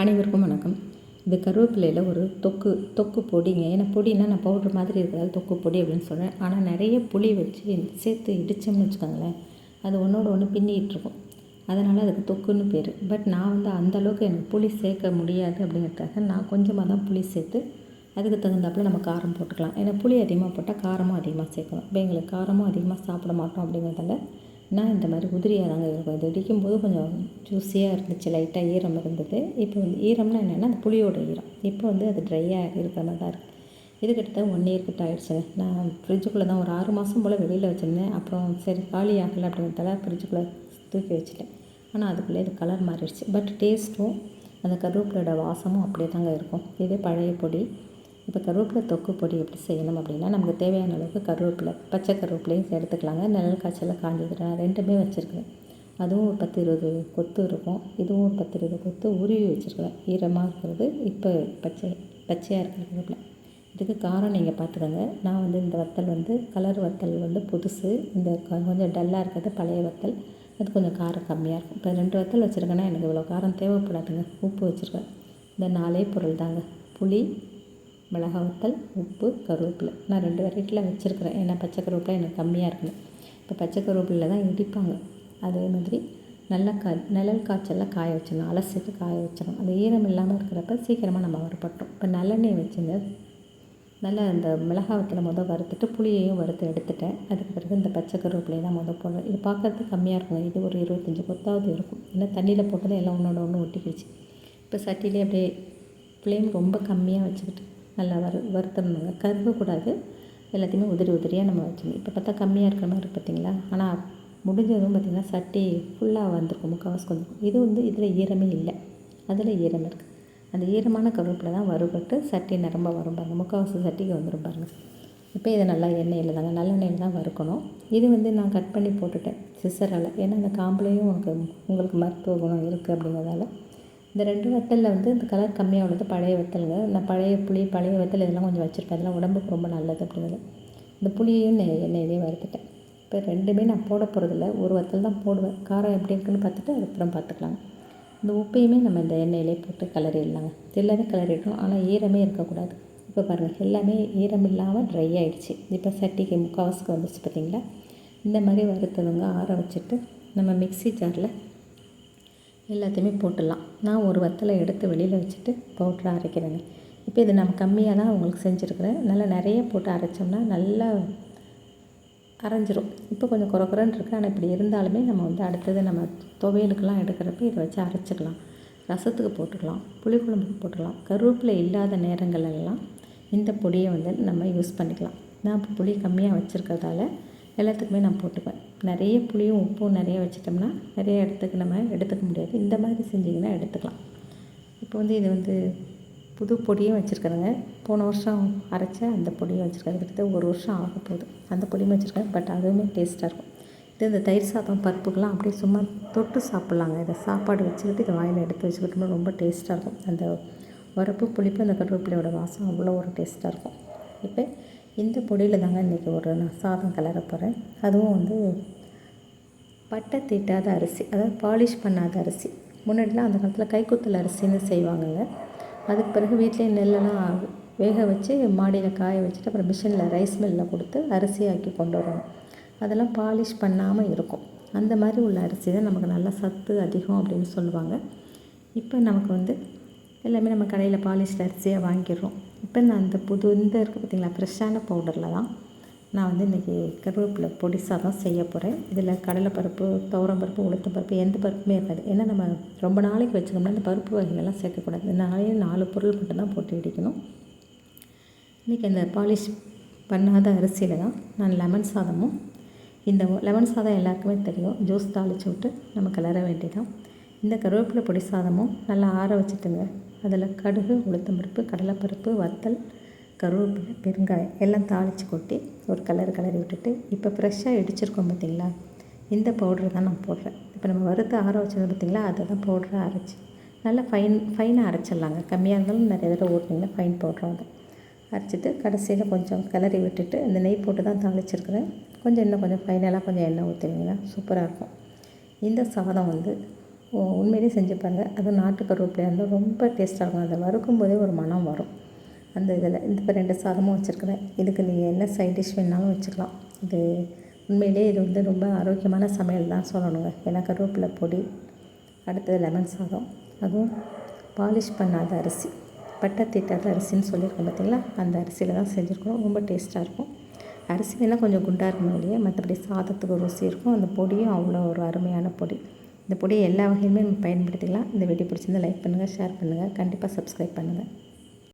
அனைவருக்கும் வணக்கம். இது கருவேப்பிலையில் ஒரு தொக்கு தொக்கு பொடிங்க. ஏன்னா பொடினா நான் பவுட்ரு மாதிரி இருக்கிறதால தொக்கு பொடி அப்படின்னு சொல்கிறேன் ஆனால் நிறைய புளி வச்சு சேர்த்து இடித்தோம்னு வச்சுக்கோங்களேன். அது ஒன்றோட ஒன்று பின்னிகிட்டு இருக்கும். அதனால் அதுக்கு தொக்குன்னு பேர். பட் நான் வந்து அந்த அளவுக்கு எனக்கு புளி சேர்க்க முடியாது அப்படிங்கிறதுக்காக நான் கொஞ்சமாக தான் புளி சேர்த்து அதுக்கு தகுந்தாப்புல நம்ம காரம் போட்டுக்கலாம். ஏன்னா புளி அதிகமாக போட்டால் காரமும் அதிகமாக சேர்க்கணும் இப்போ எங்களுக்கு காரமும் அதிகமாக சாப்பிட மாட்டோம் அப்படிங்கிறதால நான் இந்த மாதிரி உதிரியாக தாங்க இருக்கும். இது இடிக்கும்போது கொஞ்சம் ஜூஸியாக இருந்துச்சு லைட்டாக ஈரம் இருந்தது. இப்போ வந்து ஈரம்னா என்னென்னா அந்த புளியோட ஈரம். இப்போ வந்து அது ட்ரையாக இருக்கிற மாதிரி தான் இருக்குது இது கிட்டத்தட்ட ஒன் இயர் கிட்ட ஆகிடுச்சுங்க நான் ஃப்ரிட்ஜுக்குள்ளே தான் ஒரு ஆறு மாதம் போல் வெளியில் வச்சுருந்தேன். அப்புறம் சரி காலி ஆகலை அப்படின்றதால ஃப்ரிட்ஜுக்குள்ளே தூக்கி வச்சுட்டேன். ஆனால் அதுக்குள்ளே இது கலர் மாறிடுச்சு. பட் டேஸ்ட்டும் அந்த கருவேப்பிலோட வாசமும் அப்படியே தாங்க இருக்கும். இதே பழைய பொடி. இப்போ கருவேப்பிலை தொக்கு பொடி எப்படி செய்யணும் அப்படின்னா நமக்கு தேவையான அளவுக்கு கருவேப்பிலை பச்சை கருவேப்பிலையும் எடுத்துக்கலாங்க நிழல் காய்ச்சலில் காஞ்சது ரெண்டுமே வச்சுருக்கேன். அதுவும் ஒரு பத்து இருபது கொத்து இருக்கும். இதுவும் ஒரு பத்து இருபது கொத்து உருவி வச்சுருக்கேன் ஈரமாக இருக்கிறது. இப்போ பச்சை பச்சையாக இருக்கிற கருவேப்பிலை. இதுக்கு காரம் நீங்கள் பார்த்துக்கோங்க. நான் வந்து இந்த வத்தல் வந்து கலர் வத்தல் வந்து புதுசு. இந்த கொஞ்சம் டல்லாக இருக்கிறது பழைய வத்தல். அது கொஞ்சம் காரம் கம்மியாக இருக்கும். இப்போ ரெண்டு வத்தல் வச்சுருக்கேன்னா எனக்கு இவ்வளோ காரம் தேவைப்படாதுங்க. உப்பு வச்சுருக்கேன். இந்த நாலே பொருள் தாங்க. புளி மிளகா வத்தல் உப்பு கருவேப்பிலை. நான் ரெண்டு வெரைட்டியில் வச்சுருக்கிறேன். ஏன்னா பச்சை கருவேப்பிலை எனக்கு கம்மியாக இருக்கணும் இப்போ பச்சை கருவேப்பிலை தான் இடிப்பாங்க. அதே மாதிரி நல்லா கா நிழல் காய்ச்சலில் காய வச்சிடணும். அலசிட்டு காய வச்சிடணும். அந்த ஈரம் இல்லாமல் இருக்கிறப்ப சீக்கிரமாக நம்ம வறுப்பட்டோம் இப்போ நல்லெண்ணெய் வச்சுங்க நல்லா அந்த மிளகா வத்தலை மொதல் வறுத்துட்டு புளியையும் வறுத்து எடுத்துட்டேன். அதுக்கு பிறகு இந்த பச்சை கருவேப்பிலையை தான் மொதல் போடுறேன். இது பார்க்குறதுக்கு கம்மியாக இருக்கும் இது ஒரு இருபத்தஞ்சி கொத்தாவது இருக்கும். ஏன்னா தண்ணியில் போட்டது எல்லாம் ஒன்றோட ஒன்று ஒட்டிக்கிடுச்சு. இப்போ சட்டிலே அப்படியே ஃப்ளேம் ரொம்ப கம்மியாக வச்சுக்கிட்டு நல்லா வறு வறுத்தணுங்க கருகக்கூடாது எல்லாத்தையுமே உதிரி உதிரியாக நம்ம வச்சுக்கணும். இப்போ பார்த்தா கம்மியாக இருக்கிற மாதிரி பார்த்தீங்களா? ஆனால் முடிஞ்சதும் பார்த்திங்கன்னா சட்டி ஃபுல்லாக வந்திருக்கும். முக்கால்வாசி கொஞ்சம் இது வந்து இதில் ஈரமே இல்லை. அதில் ஈரம் இருக்குது அந்த ஈரமான கருவேப்பிலை தான் வறுபட்டு சட்டி நிரம்ப வரும் பாருங்கள் முக்கால்வாசி சட்டிக்கு வந்துடும் பாருங்கள் இப்போ இதை நல்லா எண்ணெயில் தாங்க நல்லெண்ணெயில் தான் வறுக்கணும். இது வந்து நான் கட் பண்ணி போட்டுட்டேன். சிசரால் ஏன்னா அந்த காம்புலேயும் உனக்கு உங்களுக்கு மருத்துவ குணம் இருக்குது அப்படிங்கிறதால. இந்த ரெண்டு வத்தலில் வந்து இந்த கலர் கம்மியாக உள்ளது பழைய வத்தலுங்க. இந்த பழைய புளி பழைய வத்தல் இதெல்லாம் கொஞ்சம் வச்சுருப்பேன். அதெல்லாம் உடம்புக்கு ரொம்ப நல்லது அப்படிங்கிறது. இந்த புளியையும் எண்ணெயிலையும் வறுத்துட்டேன் இப்போ ரெண்டுமே நான் போட போகிறதில்ல ஒரு வத்தல் தான் போடுவேன். காரம் எப்படி இருக்குன்னு பார்த்துட்டு அதுக்கப்புறம் பார்த்துக்கலாம். இந்த உப்பையுமே நம்ம இந்த எண்ணெயிலே போட்டு கலரிடலாங்க எல்லாமே கலரிடணும் ஆனால் ஈரமே இருக்கக்கூடாது. இப்போ பாருங்கள் எல்லாமே ஈரம் இல்லாமல் ட்ரை ஆகிடுச்சு இப்போ சட்டிக்கு முக்கால்வாசிக்கு வந்துச்சு பார்த்திங்களா? இந்த மாதிரி வறுத்ததுங்க. ஆற வச்சுட்டு நம்ம மிக்சி ஜாரில் எல்லாத்தையுமே போட்டுடலாம். நான் ஒரு வத்தலை எடுத்து வெளியில் வச்சுட்டு பவுட்ரு அரைக்கிறேங்க இப்போ இது நம்ம கம்மியாக தான் உங்களுக்கு செஞ்சுருக்குறேன். நல்லா நிறைய போட்டு அரைச்சோம்னா நல்லா அரைஞ்சிரும். இப்போ கொஞ்சம் குறக்குறன்னு இருக்குது ஆனால் இப்படி இருந்தாலுமே நம்ம வந்து அடுத்தது நம்ம துவையலுக்கெல்லாம் எடுக்கிறப்ப இதை வச்சு அரைச்சிக்கலாம். ரசத்துக்கு போட்டுக்கலாம். புளிக்குழம்புக்கு போட்டுக்கலாம். கருவேப்பிலை இல்லாத நேரங்களெல்லாம் இந்த பொடியை வந்து நம்ம யூஸ் பண்ணிக்கலாம். நான் இப்போ புளி கம்மியாக வச்சுருக்கிறதால எல்லாத்துக்குமே நான் போட்டுப்பேன். நிறைய புளியும் உப்பும் நிறைய வச்சிட்டோம்னா நிறைய இடத்துக்கு நம்ம எடுத்துக்க முடியாது. இந்த மாதிரி செஞ்சிங்கன்னா எடுத்துக்கலாம். இப்போ வந்து இது வந்து புது பொடியும் வச்சுருக்கிறேங்க. போன வருஷம் அரைச்ச அந்த பொடியும் வச்சுருக்காங்க கிட்டத்தட்ட ஒரு வருஷம் ஆக போகுது. அந்த பொடியும் வச்சுருக்கேன் பட் அதுவுமே டேஸ்ட்டாக இருக்கும். இது இந்த தயிர் சாதம் பருப்புக்கெலாம் அப்படியே சும்மா தொட்டு சாப்பிட்லாங்க. இதை சாப்பாடு வச்சுக்கிட்டு இதை வாயில் எடுத்து வச்சுக்கிட்டோம்னா ரொம்ப டேஸ்ட்டாக இருக்கும். அந்த உரப்பு புளிப்பு அந்த கருவேப்பிலையோட வாசம் அவ்வளோ ஒரு டேஸ்ட்டாக இருக்கும். இப்போ இந்த பொடியில் தாங்க இன்றைக்கி ஒரு நான் சாதம் கலர போகிறேன் அதுவும் வந்து பட்டை தீட்டாத அரிசி அதாவது பாலிஷ் பண்ணாத அரிசி. முன்னாடிலாம் அந்த காலத்தில் கைக்குத்தல் அரிசின்னு செய்வாங்கங்க. அதுக்கு பிறகு வீட்டிலே நெல்லெல்லாம் வேக வச்சு மாடியில் காய வச்சுட்டு அப்புறம் மிஷினில் ரைஸ் மில்லில் கொடுத்து அரிசியாக்கி கொண்டு வரணும். அதெல்லாம் பாலிஷ் பண்ணாமல் இருக்கும். அந்த மாதிரி உள்ள அரிசி தான் நமக்கு நல்லா சத்து அதிகம் அப்படின்னு சொல்லுவாங்க. இப்போ நமக்கு வந்து எல்லாமே நம்ம கடையில் பாலிஷ்டு அரிசியாக வாங்கிடுறோம். இப்போ நான் அந்த புது இந்த இருக்குது பார்த்திங்களா ஃப்ரெஷ்ஷான பவுடரில் தான் நான் வந்து இன்றைக்கி கருவேப்பிலை பொடி சாதம் செய்ய போகிறேன் இதில் கடலைப்பருப்பு துவரம்பருப்பு உளுத்தம் பருப்பு எந்த பருப்புமே இருக்காது. ஏன்னா நம்ம ரொம்ப நாளைக்கு வச்சுக்கோம்னா இந்த பருப்பு வகைகள்லாம் சேர்க்கக்கூடாது. நாளே நாலு பொருள் மட்டும்தான் போட்டு இடிக்கணும். இன்றைக்கி அந்த பாலிஷ் பண்ணாத அரிசியில் தான் நான் லெமன் சாதமும் இந்த லெமன் சாதம் எல்லாருக்குமே தெரியும். ஜூஸ் தாளித்து விட்டு நம்ம கிளற வேண்டியதான் இந்த கருவேப்பிலை பொடி சாதமும் நல்லா ஆற வச்சுட்டுங்க. அதில் கடுகு உளுத்தம்பருப்பு கடலைப்பருப்பு வத்தல் கருவேப்பிலை பெருங்காயம் எல்லாம் தாளித்து கொட்டி ஒரு கலர் கலரி விட்டுட்டு இப்போ ஃப்ரெஷ்ஷாக இடிச்சிருக்கோம் பார்த்திங்களா? இந்த பவுட்ரு தான் நான் போடுறேன். இப்போ நம்ம வறுத்து ஆற வச்சது பார்த்திங்களா? அதை தான் பவுடரை அரைச்சி நல்லா ஃபைன் ஃபைனாக அரைச்சிடலாங்க. கம்மியாக இருந்தாலும் நிறைய தடவை ஓட்டினீங்கன்னா ஃபைன் பவுட்ரு அரைச்சிட்டு கடைசியில் கொஞ்சம் கிளறி விட்டுட்டு இந்த நெய் போட்டு தான் தாளிச்சிருக்கிறேன். கொஞ்சம் இன்னும் கொஞ்சம் ஃபைனலாக கொஞ்சம் எண்ணெய் ஊற்றுவீங்கன்னா சூப்பராக இருக்கும். இந்த சாதம் வந்து உண்மையிலே உண்மையிலேயே செஞ்சு பாருங்கள் அதுவும் நாட்டுக்கருவேப்பிலையாக இருந்தால் ரொம்ப டேஸ்ட்டாக இருக்கும். அதை வறுக்கும் போதே ஒரு மனம் வரும். அந்த இதில் இந்த இப்போ ரெண்டு சாதமும் வச்சுருக்கிறேன். இதுக்கு நீங்கள் என்ன சைட் டிஷ் வேணாலும் வச்சுக்கலாம். இது உண்மையிலேயே இது வந்து ரொம்ப ஆரோக்கியமான சமையல் தான் சொல்லணுங்க. ஏன்னா கருவேப்பிலை பொடி அடுத்தது லெமன் சாதம். அதுவும் பாலிஷ் பண்ணாத அரிசி பட்டை தீட்டாத அரிசின்னு சொல்லியிருக்கோம் பார்த்தீங்களா அந்த அரிசியில் தான் செஞ்சுருக்கோம். ரொம்ப டேஸ்ட்டாக இருக்கும். அரிசி வேணால் கொஞ்சம் குண்டாக இருக்கணும் இல்லையா? மற்றபடி சாதத்துக்கு ருசி இருக்கும். அந்த பொடியும் அவ்வளோ ஒரு அருமையான பொடி. இந்த பொடியை எல்லா வகையிலுமே நம்ம பயன்படுத்திக்கலாம். இந்த வீடியோ பிடிச்சிருந்தால் லைக் பண்ணுங்கள் ஷேர் பண்ணுங்கள் கண்டிப்பாக சப்ஸ்கிரைப் பண்ணுங்கள்